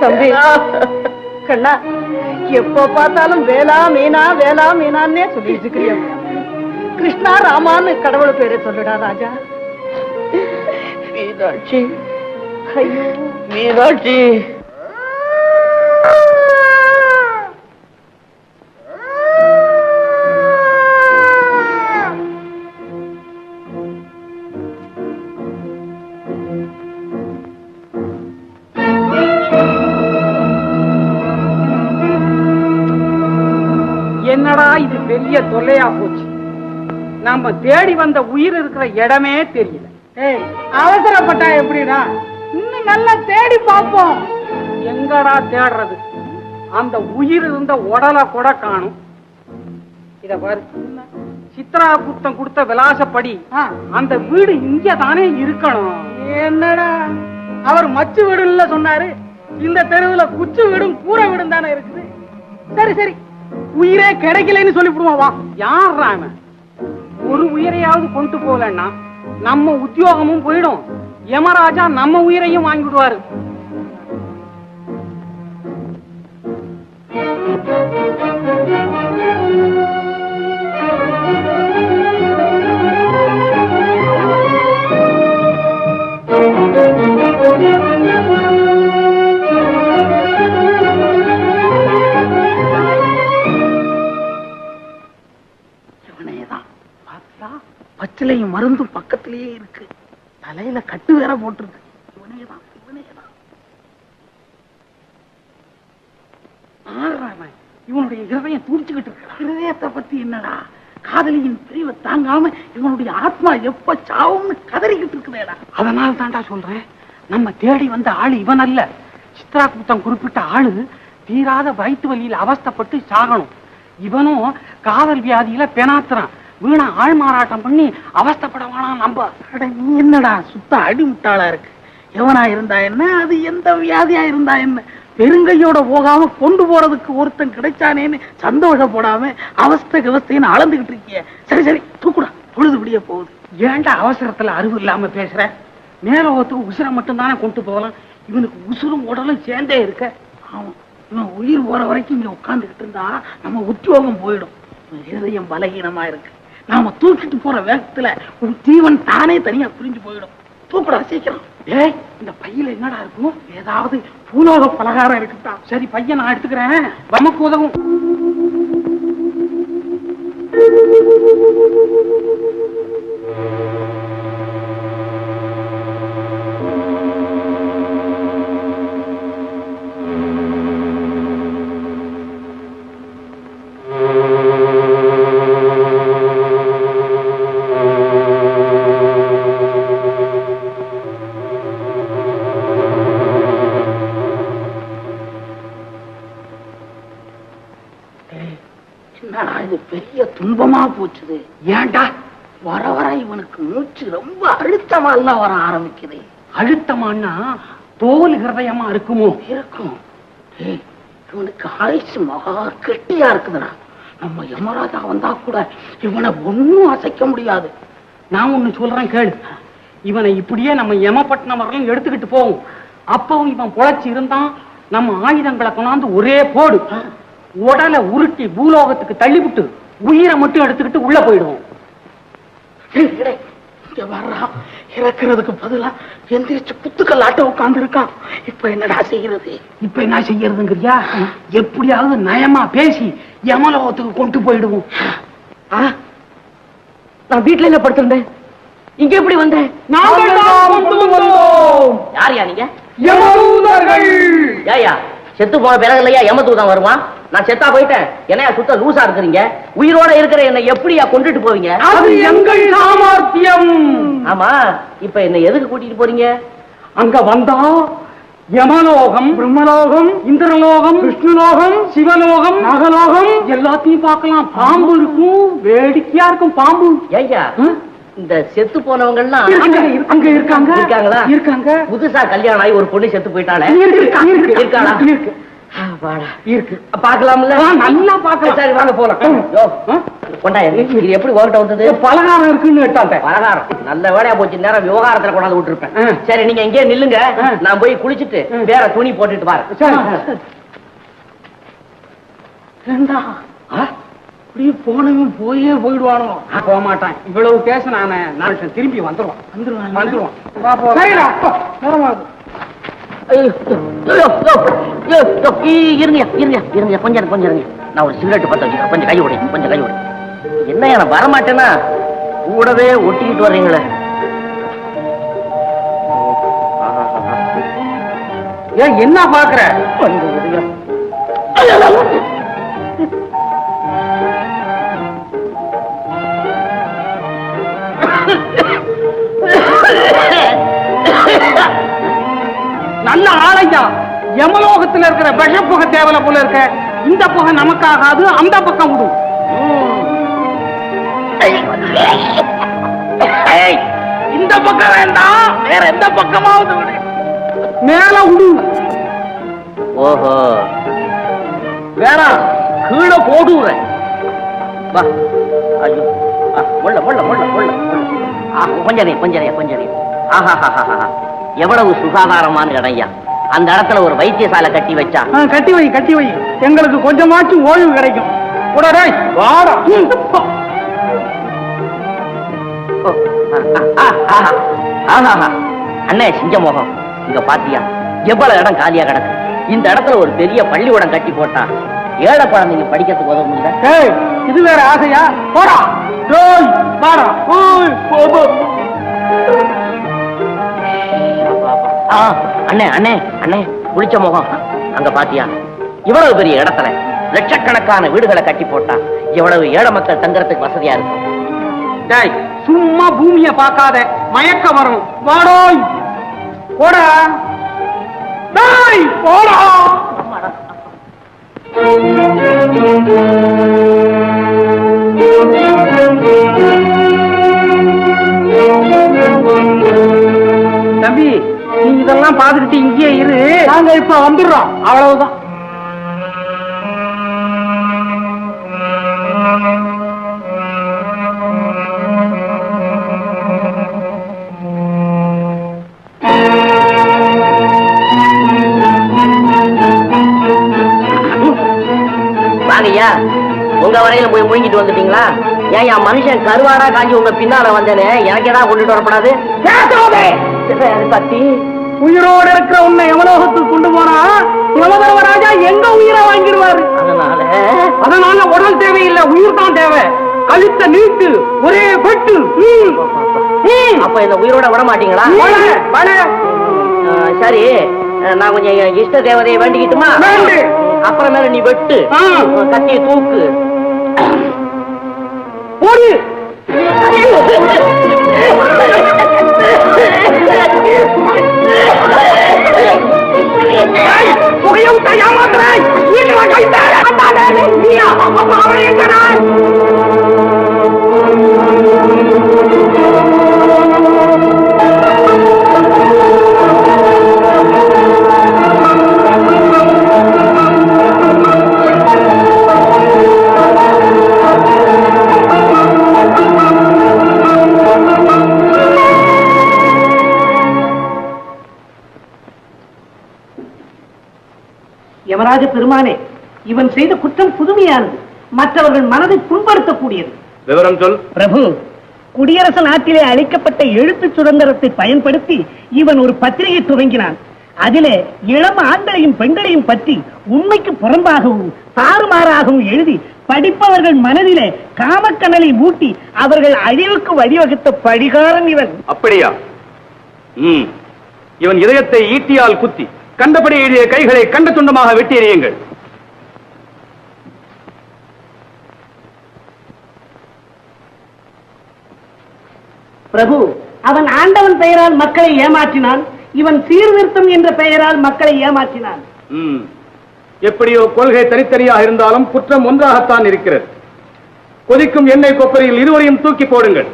தம்பி கண்ணா எப்ப பார்த்தாலும் வேளா மீனா வேளா மீனான்னே சொல்லிட்டு இருக்கிறிய கிருஷ்ணா ராமான்னு கடவுள் பேரை சொல்லுடா ராஜா மீனாட்சி ஐயோ மீனாட்சி என்னடா இது பெரிய தொல்லையா போச்சு? நாம தேடி வந்த உயிர் இருக்கிற இடமே தெரியல. அவசரப்பட்டா எப்படிடா? இன்னும் நல்லா தேடி பார்ப்போம். எங்கடா தேடுறது? அந்த உயிர் இருந்த உடலை கூட காணும். இத பாரு. சித்ரா குத்தம் கொடுத்த விலாசப்படி அந்த வீடு இங்க தானே இருக்கணும். என்னடா? அவர் மச்சு வீடுல சொன்னாரு. இந்த தெருவுல குச்சு வீடும் கூரை வீடும் தானே இருக்குது. சரி சரி. உயிரே கிடைக்கலன்னு சொல்லிவிடுவான் வா யார் அவன்? ஒரு உயிரையாவது கொண்டு போகலன்னா நம்ம உத்தியோகமும் போயிடும். யமராஜா நம்ம உயிரையும் வாங்கிவிடுவாரு. தலையில கட்டு வேற போட்டிருக்கு. இவனேதான் இவனேதான் அவன் இவனுடைய இருதயம் துடிச்சுக்கிட்டு இருக்கான் ஹிருதயத்தை பத்தி என்னடா? காதலியின் பிரிவை தாங்காம இவனுடைய ஆத்மா எப்ப சாவும்னு கதறிக்கிட்டு இருக்குதேடா. அதனால தான்டா சொல்றேன். நம்ம தேடி வந்த ஆளு இவன் அல்ல சித்ரா குத்தம் குறிப்பிட்ட ஆளு தீராத வயிற்று வலியில அவஸ்தைப்பட்டு சாகணும். இவனும் காதல் வியாதியில பெணாத்துறான் வீணா ஆள் மாறாட்டம் பண்ணி அவஸ்தைப்படவானா நம்ப. நீ என்னடா சுத்த அடிமுட்டாளா இருக்கு? எவனா இருந்தா என்ன? அது எந்த வியாதியா இருந்தா என்ன? பெருங்கையோட போகாம கொண்டு போறதுக்கு ஒருத்தன் கிடைச்சானேன்னு சந்தோஷப்படாம அவஸ்தை கவஸ்தைன்னு அளந்துகிட்டு இருக்கிய. சரி சரி தூக்குடா. பொழுது விடிய போகுது. ஏன்டா அவசரத்துல அறிவு இல்லாம பேசுற? மேலோகத்துக்கு உசுரை மட்டும்தானே கொண்டு போகலாம். இவனுக்கு உசுரும் உடலும் சேர்ந்தே இருக்க. ஆமா இவன் உயிர் போற வரைக்கும் இங்க உட்காந்துக்கிட்டு இருந்தா நம்ம உத்தியோகம் போயிடும். இவன் இருதயம் பலகீனமா இருக்கு. நாம தூக்கிட்டு போற வேகத்துல ஒரு ஜீவன் தானே தனியா பிரிஞ்சு போயிடும். தூக்குடா சீக்கிரம். ஏய். இந்த பையில என்னடா இருக்கும்? ஏதாவது பூலோக பலகாரம் இருக்குதா சரி பையன் நான் எடுத்துக்கிறேன். நமக்கு உதவும். என்னடா இது பெரிய துன்பமா போச்சுது. ஏன்டா வர வர இவனுக்கு மூச்சு ரொம்ப அழுத்தமா எல்லாம் வர ஆரம்பிக்குது. அழுத்தமானா தோல் ஹிருதயமா இருக்குமோ? இருக்கும். இவனுக்கு ஆயுசு மகா கெட்டியா இருக்குதுடா. நம்ம யமராஜா வந்தா கூட இவனை ஒண்ணும் அசைக்க முடியாது. நான் ஒண்ணு சொல்றேன் கேளு. இவனை இப்படியே நம்ம யமபட்டினம் வரலும் எடுத்துக்கிட்டு போவோம். அப்பவும் இவன் பொழைச்சு இருந்தான் நம்ம ஆயுதங்களை கொண்டாந்து ஒரே போடு. உடலை உருட்டி பூலோகத்துக்கு தள்ளிவிட்டு உயிரை மட்டும் எடுத்துக்கிட்டு உள்ள போயிடுவோம். இறக்குறதுக்கு பதிலா எந்திரிச்சு குத்துக்கள் ஆட்ட உட்கார்ந்து இருக்கான் இப்ப என்னடா செய்யறது? இப்ப என்ன செய்யறதுங்கறியா? எப்படியாவது நயமா பேசி யமலோகத்துக்கு கொண்டு போயிடுவோம். நான் வீட்டுல என்ன படுத்திருந்தேன்? இங்க எப்படி வந்தேன்? யார் யா நீங்க? செத்து போன பிறகு இல்லையா யமதூதன் வருவான்? நான் செத்தா போயிட்டேன். என்னையா சுத்த லூசா இருக்கிறீங்க? உயிரோட இருக்கிற என்னை எப்படியா கொண்டுட்டு போவீங்க? அது எங்கள் சாமர்த்தியம். ஆமா இப்ப என்ன எதுக்கு கூட்டிட்டு போறீங்க? அங்க வந்தா யமலோகம் பிரம்மலோகம் இந்திரலோகம் விஷ்ணுலோகம் சிவலோகம் நாகலோகம் எல்லாத்தையும் பார்க்கலாம். பாம்பு இருக்கும் வேடிக்கையா இருக்கும் பாம்பு. ஐயா? இந்த செத்து போனவங்கலாம் அங்க அங்க இருக்காங்க. இருக்காங்களா? இருக்காங்க. புதுசா கல்யாணம் ஆகி ஒரு பொண்ணு செத்து போயிட்டாளே. இருக்கு, இருக்கு, இருக்காளா? வாடா. இருக்கு. நல்லா சரி வாங்க போலாம். இது எப்படி வந்தது? பலகாரம் இருக்குன்னு பலகாரம். நல்ல வேலையா போச்சு. நேரம் விவகாரத்துல கொண்டாந்து விட்டுருப்பேன். சரி நீங்க இங்கே நில்லுங்க. நான் போய் குளிச்சிட்டு. வேற துணி போட்டுட்டு வரேன். சரி. ஏண்டா? இப்படி போனவன் போயே போயிடுவானோ? போக மாட்டான் இவ்வளவு பேச நானு நான் திரும்பி வந்துருவான். வந்துருவான். வந்துருவான் இருங்க இருங்க இருங்க கொஞ்சம் இருங்க, கொஞ்சம் இருங்க நான் ஒரு சிகரெட் பத்த வச்சுக்கிறேன். கொஞ்சம் கை விடுங்க கொஞ்சம் கை விடுங்க என்ன நான் வரமாட்டேன்னா கூடவே ஒட்டிக்கிட்டு வர்றீங்களே. ஏன் என்ன பாக்குற நல்ல ஆளையா யமலோகத்துல இருக்கிற விஷ புகை தேவலை போல இருக்க. இந்த புகை நமக்காகாது அந்த பக்கம் விடும் இந்த பக்கம் வேண்டாம். வேற எந்த பக்கமாவது. மேல விடு ஓஹோ. வேணாம் கீழே போடுறேன் ஐயோ. முள்ள முள்ள முள்ள முள்ள கொஞ்சம் நேரம், கொஞ்சம் நேரம், கொஞ்சம் நேரம். ஆஹாஹாஹாஹா. எவ்வளவு சுகாதாரமான இடம்யா அந்த இடத்துல ஒரு வைத்தியசாலை கட்டி வச்சா? கட்டி வை கட்டி வை. எங்களுக்கு கொஞ்சமாச்சும் ஓய்வு கிடைக்கும். உடனே வாடா. அண்ணே சிங்கமோகம். இங்க பாத்தியா? எவ்வளவு இடம் காலியா கிடக்கு? இந்த இடத்துல ஒரு பெரிய பள்ளிக்கூடம் கட்டி போட்டா ஏழை குழந்தைங்க படிக்கிறதுக்கு உதவும் இல்ல இது வேற ஆசையா? போடா. டேய் அண்ணே அண்ணே அண்ணே குளிச்ச முகம். அங்க பாத்தியா? இவ்வளவு பெரிய இடத்துல லட்சக்கணக்கான வீடுகளை கட்டி போட்டா எவ்வளவு ஏழை மக்கள் தங்குறதுக்கு வசதியா இருக்கும். டேய் சும்மா பூமிய பார்க்காத மயக்க வரும் வாடோய் போடா. டேய் போடா. நீ இதெல்லாம் பார்த்துக்கிட்டு இங்கேயே இரு. நாங்க இப்ப வந்துடுறோம். அவ்வளவுதான். வாங்கய்யா உங்க வரையில போய் முழுங்கிட்டு வந்துட்டீங்களா? ஏன் என் மனுஷன் கருவாடா காஞ்சி உங்க பின்னால வந்தேனே? எனக்கு ஏதாவது கொண்டுட்டு வரப்படாது. பத்தி உயிரோட இருக்கிற உன்னை யமலோகத்துக்கு கொண்டு போனா யமதர்மராஜா எங்க உயிரை வாங்கிடுவாரு? அதனால அதனால உடல் தேவையில்லை உயிர் தான் தேவை. கழுத்த நீட்டு ஒரே பெட்டு. அப்ப இந்த உயிரோட விட மாட்டீங்களா? சரி. நான் கொஞ்சம் இஷ்ட தேவதையை வேண்டிக்கிட்டுமா? வேண்டு. அப்புறமேல நீ வெட்டு. கத்தியை தூக்கு. போடு. யமராஜ பெருமானே இவன் செய்த குற்றம் புதுமையானது. மற்றவர்கள் மனதை புண்படுத்தக்கூடியது. விவரம் சொல் பிரபு குடியரசு நாட்டிலே அளிக்கப்பட்ட எழுத்து சுதந்திரத்தை பயன்படுத்தி இவன் ஒரு பத்திரிகை துவங்கினான். அதிலே இளம் ஆண்களையும் பெண்களையும் பற்றி உண்மைக்கு புறம்பாகவும் தாறுமாறாகவும் எழுதி படிப்பவர்கள் மனதிலே காமக்கனலை மூட்டி அவர்கள் அழிவுக்கு வழிவகுத்த படிகாரன் இவன். அப்படியா? ம். இவன் இதயத்தை ஈட்டியால் குத்தி கண்டபடி எழுதிய கைகளை கண்ட துண்டமாக வெட்டி எறியுங்கள். பிரபு அவன் ஆண்டவன் பெயரால் மக்களை ஏமாற்றினான். இவன் சீர்திருத்தம் என்ற பெயரால் மக்களை ஏமாற்றினான். எப்படியோ கொள்கை தனித்தனியாக இருந்தாலும் குற்றம் ஒன்றாகத்தான் இருக்கிறது. கொதிக்கும் எண்ணெய் கொப்பரையில் இருவரையும் தூக்கி போடுங்கள்.